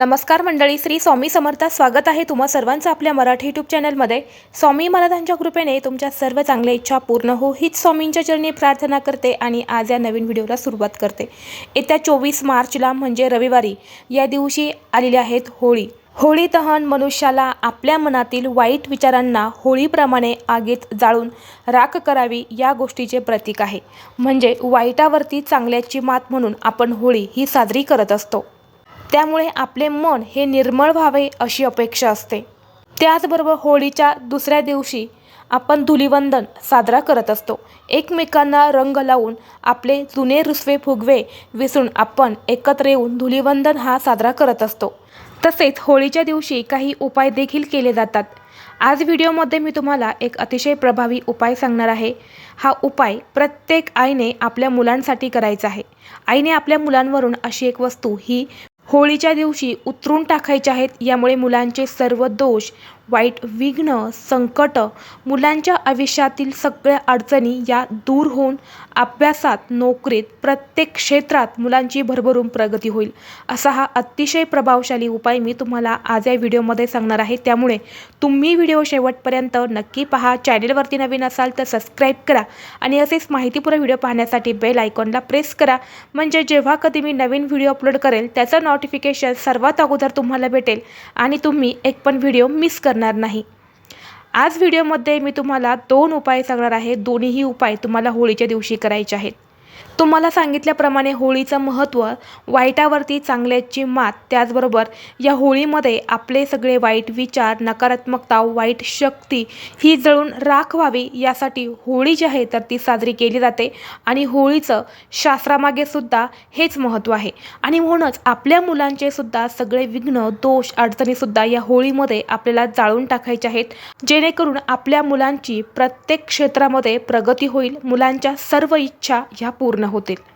नमस्कार मंडळी श्री स्वामी समर्थ स्वागत आहे तुम्हा सर्वांचं आपल्या मराठी यूट्यूब चॅनलमध्ये. स्वामी महाराजांच्या कृपेने तुमच्या सर्व चांगल्या इच्छा पूर्ण हो हीच स्वामींच्या चरणी प्रार्थना करते आणि आज या नवीन व्हिडिओला सुरुवात करते. येत्या चोवीस मार्चला म्हणजे रविवारी या दिवशी आलेली आहेत होळी. होळी दहन मनुष्याला आपल्या मनातील वाईट विचारांना होळीप्रमाणे आगीत जाळून राख करावी या गोष्टीचे प्रतीक आहे. म्हणजे वाईटावरती चांगल्याची मात म्हणून आपण होळी ही साजरी करत असतो. त्यामुळे आपले मन हे निर्मळ व्हावे अशी अपेक्षा असते. त्याचबरोबर होळीच्या दुसऱ्या दिवशी आपण धुलिवंदन साजरा करत असतो. एकमेकांना रंग लावून आपले जुने रुसवे फुगवे विसरून आपण एकत्र येऊन धुलिवंदन हा साजरा करत असतो. तसेच होळीच्या दिवशी काही उपाय देखील केले जातात. आज व्हिडिओमध्ये मी तुम्हाला एक अतिशय प्रभावी उपाय सांगणार आहे. हा उपाय प्रत्येक आईने आपल्या मुलांसाठी करायचा आहे. आईने आपल्या मुलांवरून अशी एक वस्तू ही होळीच्या दिवशी उतरून टाकायचे आहेत यामुळे मुलांचे सर्व दोष वाईट विघ्न संकट मुलांच्या आयुष्यातील सगळ्या अडचणी या दूर होऊन अभ्यासात नोकरीत प्रत्येक क्षेत्रात मुलांची भरभरून प्रगती होईल असा हा अतिशय प्रभावशाली उपाय मी तुम्हाला आज या व्हिडिओमध्ये सांगणार आहे. त्यामुळे तुम्ही व्हिडिओ शेवटपर्यंत नक्की पहा. चॅनेलवरती नवीन असाल तर सबस्क्राईब करा आणि असेच माहितीपूर्ण व्हिडिओ पाहण्यासाठी बेल आयकॉनला प्रेस करा. म्हणजे जेव्हा कधी मी नवीन व्हिडिओ अपलोड करेल त्याचं नोटिफिकेशन सर्वात अगोदर तुम्हाला भेटेल आणि तुम्ही एक पण व्हिडिओ मिस करणार नाही. आज व्हिडिओमध्ये मी तुम्हाला दोन उपाय सांगणार आहे. दोन्हीही उपाय तुम्हाला होळीच्या दिवशी करायचे आहेत. तुम्हाला सांगितल्याप्रमाणे होळीचं महत्त्व वाईटावरती चांगल्याची मात त्याचबरोबर या होळीमध्ये आपले सगळे वाईट विचार नकारात्मकता वाईट शक्ती ही जळून राख व्हावी यासाठी होळी जी आहे तर ती साजरी केली जाते आणि होळीचं शास्त्रामागे सुद्धा हेच महत्त्व आहे. आणि म्हणूनच आपल्या मुलांचे सुद्धा सगळे विघ्न दोष अडचणीसुद्धा या होळीमध्ये आपल्याला जाळून टाकायचे आहेत. जेणेकरून आपल्या मुलांची प्रत्येक क्षेत्रामध्ये प्रगती होईल मुलांच्या सर्व इच्छा ह्या पूर्ण पूर्ण होतील.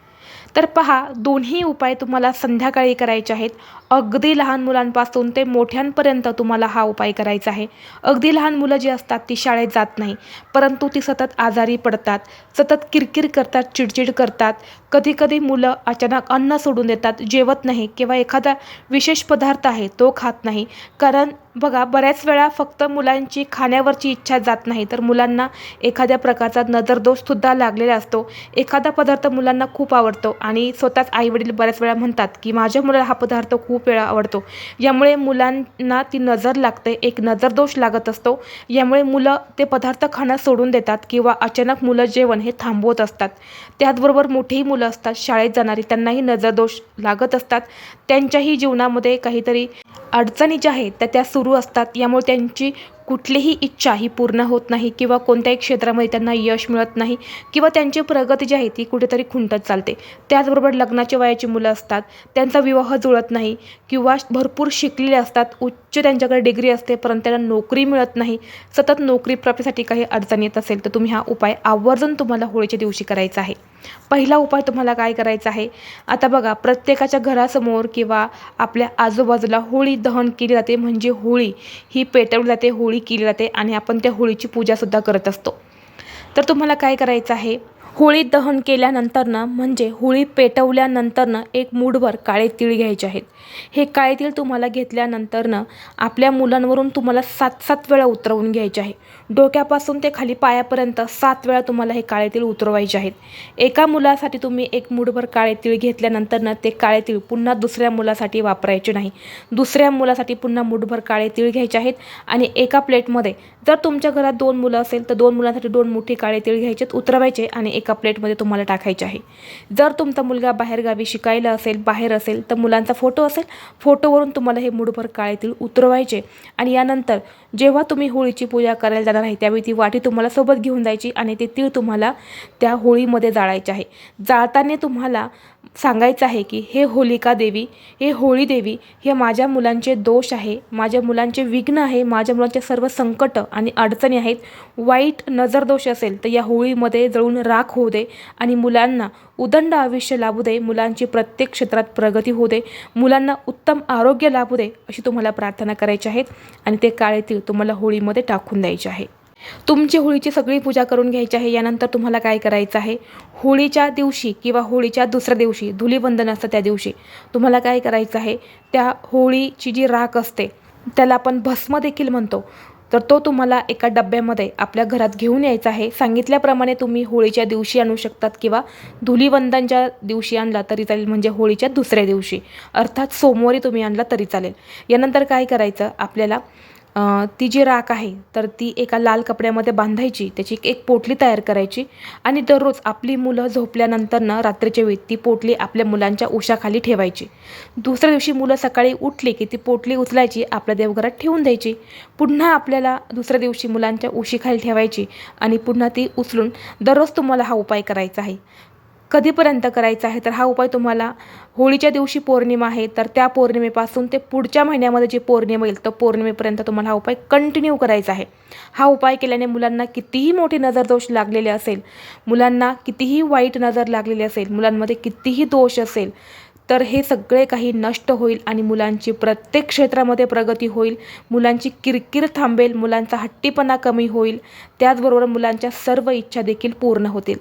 तर पहा दोन्ही उपाय तुम्हाला संध्याकाळी करायचे आहेत. अगदी लहान मुलांपासून ते मोठ्यांपर्यंत तुम्हाला हा उपाय करायचा आहे. अगदी लहान मुलं जी असतात ती शाळेत जात नाही. परंतु ती सतत आजारी पडतात सतत किरकिर करतात चिडचिड करतात. कधीकधी मुलं अचानक अन्न सोडून देतात जेवत नाही किंवा एखादा विशेष पदार्थ आहे तो खात नाही. कारण बघा बऱ्याच वेळा फक्त मुलांची खाण्यावरची इच्छा जात नाही तर मुलांना एखाद्या प्रकारचा नजरदोषसुद्धा लागलेला असतो. एखादा पदार्थ मुलांना खूप आवडतो आणि स्वतःच आईवडील बऱ्याच वेळा म्हणतात की माझ्या मुलाला हा पदार्थ खूप वेळा आवडतो. यामुळे मुलांना ती नजर लागते एक नजरदोष लागत असतो. यामुळे मुलं ते पदार्थ खाणं सोडून देतात किंवा अचानक मुलं जेवण हे थांबवत असतात. त्याचबरोबर मोठीही मुलं असतात शाळेत जाणारी त्यांनाही नजरदोष लागत असतात. त्यांच्याही जीवनामध्ये काहीतरी अडचणी ज्या आहेत त्या त्या सुरू असतात. यामुळे त्यांची कुठलीही इच्छा ही पूर्ण होत नाही किंवा कोणत्याही क्षेत्रामध्ये त्यांना यश मिळत नाही किंवा त्यांची प्रगती जी आहे ती कुठेतरी खुंटत चालते. त्याचबरोबर लग्नाच्या वयाची मुलं असतात त्यांचा विवाह जुळत नाही किंवा भरपूर शिकलेले असतात उच्च त्यांच्याकडे डिग्री असते परंतु त्यांना नोकरी मिळत नाही सतत नोकरी प्राप्तीसाठी काही अडचण येत असेल तर तुम्ही हा उपाय आवर्जून तुम्हाला होळीच्या दिवशी करायचा आहे. पहिला उपाय तुम्हाला काय करायचा आहे? आता बघा प्रत्येकाच्या घरासमोर किंवा आपल्या आजूबाजूला होळी दहन केली जाते म्हणजे होळी ही पेटवली जाते होळी केली जाते आणि आपण त्या होळीची पूजासुद्धा करत असतो. तर तुम्हाला काय करायचं आहे? होळी दहन केल्यानंतरनं म्हणजे होळी पेटवल्यानंतरनं एक मूठभर काळे तीळ घ्यायचे आहेत. हे काळे तीळ तुम्हाला घेतल्यानंतरनं आपल्या मुलांवरून तुम्हाला सात सात वेळा उतरवून घ्यायचे आहे. डोक्यापासून ते खाली पायापर्यंत सात वेळा तुम्हाला हे काळे तीळ उतरवायचे आहेत. एका मुलासाठी तुम्ही एक मूठभर काळे तीळ घेतल्यानंतरनं ते काळे तीळ पुन्हा दुसऱ्या मुलासाठी वापरायचे नाही. दुसऱ्या मुलासाठी पुन्हा मूठभर काळे तीळ घ्यायचे आहेत आणि एका प्लेटमध्ये जर तुमच्या घरात दोन मुलं असेल तर दोन मुलांसाठी दोन मोठे काळे तीळ घ्यायचे उतरवायचे आणि एका प्लेटमध्ये तुम्हाला टाकायचे आहे. जर तुमचा मुलगा बाहेरगावी शिकायला असेल बाहेर असेल तर मुलांचा फोटो असेल फोटोवरून तुम्हाला हे मुठभर काळे तीळ उतरवायचे. आणि यानंतर जेव्हा तुम्ही होळीची पूजा करायला जाणार आहे त्यावेळी ती वाटी तुम्हाला सोबत घेऊन जायची आणि ते तीळ तुम्हाला त्या होळीमध्ये जाळायचे आहे. जाळताना तुम्हाला सांगायचं आहे की हे होलिका देवी हे होळी देवी हे माझ्या मुलांचे दोष आहे माझ्या मुलांचे विघ्न आहे माझ्या मुलांचे सर्व संकट आणि अडचणी आहेत. वाईट नजरदोष असेल तर या होळीमध्ये जळून राख होऊ दे आणि मुलांना उदंड आयुष्य लाभू दे मुलांची प्रत्येक क्षेत्रात प्रगती होऊ दे मुलांना उत्तम आरोग्य लाभू दे अशी तुम्हाला प्रार्थना करायची आहेत आणि ते काळे तीळ तुम्हाला होळीमध्ये टाकून द्यायचे आहे. तुमची होळीची सगळी पूजा करून घ्यायची आहे यानंतर तुम्हाला काय करायचं आहे? होळीच्या दिवशी किंवा होळीच्या दुसऱ्या दिवशी धुलीवंदन असतं त्या दिवशी तुम्हाला काय करायचं आहे? त्या होळीची जी राख असते त्याला आपण भस्म देखील म्हणतो. तर तो तुम्हाला एका डब्यामध्ये आपल्या घरात घेऊन यायचा आहे. सांगितल्याप्रमाणे तुम्ही होळीच्या दिवशी आणू शकतात किंवा धुलीवंदनच्या दिवशी आणला तरी चालेल म्हणजे होळीच्या दुसऱ्या दिवशी. अर्थात सोमवारी तुम्ही आणला तरी चालेल. यानंतर काय करायचं? आपल्याला ती जी राख आहे तर ती एका लाल कपड्यामध्ये बांधायची त्याची एक पोटली तयार करायची आणि दररोज आपली मुलं झोपल्यानंतरनं रात्रीच्या वेळी ती पोटली आपल्या मुलांच्या उशाखाली ठेवायची. दुसऱ्या दिवशी मुलं सकाळी उठली की ती पोटली उचलायची आपल्या देवघरात ठेवून द्यायची. पुन्हा आपल्याला दुसऱ्या दिवशी मुलांच्या उशीखाली ठेवायची आणि पुन्हा ती उचलून दररोज तुम्हाला हा उपाय करायचा आहे. कधीपर्यंत करायचा आहे? तर हा उपाय तुम्हाला होळीच्या दिवशी पौर्णिमा आहे. तर त्या पौर्णिमेपासून ते पुढच्या महिन्यामध्ये जी पौर्णिमा येईल तर पौर्णिमेपर्यंत तुम्हाला हा उपाय कंटिन्यू करायचा आहे. हा उपाय केल्याने मुलांना कितीही मोठी नजर दोष लागलेले असेल मुलांना कितीही वाईट नजर लागलेली असेल मुलांमध्ये कितीही दोष असेल तर हे सगळे काही नष्ट होईल आणि मुलांची प्रत्येक क्षेत्रामध्ये प्रगती होईल. मुलांची किरकिर थांबेल मुलांचा हट्टीपणा कमी होईल. त्याचबरोबर मुलांच्या सर्व इच्छा देखील पूर्ण होतील.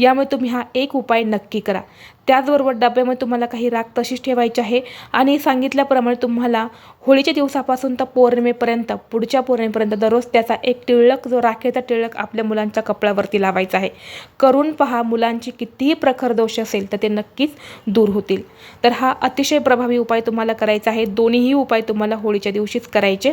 यामुळे तुम्ही हा एक उपाय नक्की करा. त्याचबरोबर डब्यामध्ये तुम्हाला काही राख तशीच ठेवायची आहे आणि सांगितल्याप्रमाणे तुम्हाला होळीच्या दिवसापासून तर पौर्णिमेपर्यंत पुढच्या पौर्णिमेपर्यंत दररोज त्याचा एक टिळक जो राखेचा टिळक आपल्या मुलांच्या कपड्यावरती लावायचा आहे. करून पहा मुलांची कितीही प्रखर दोष असेल तर ते नक्कीच दूर होतील. तर हा अतिशय प्रभावी उपाय तुम्हाला करायचा आहे. दोन्हीही उपाय तुम्हाला होळीच्या दिवशीच करायचे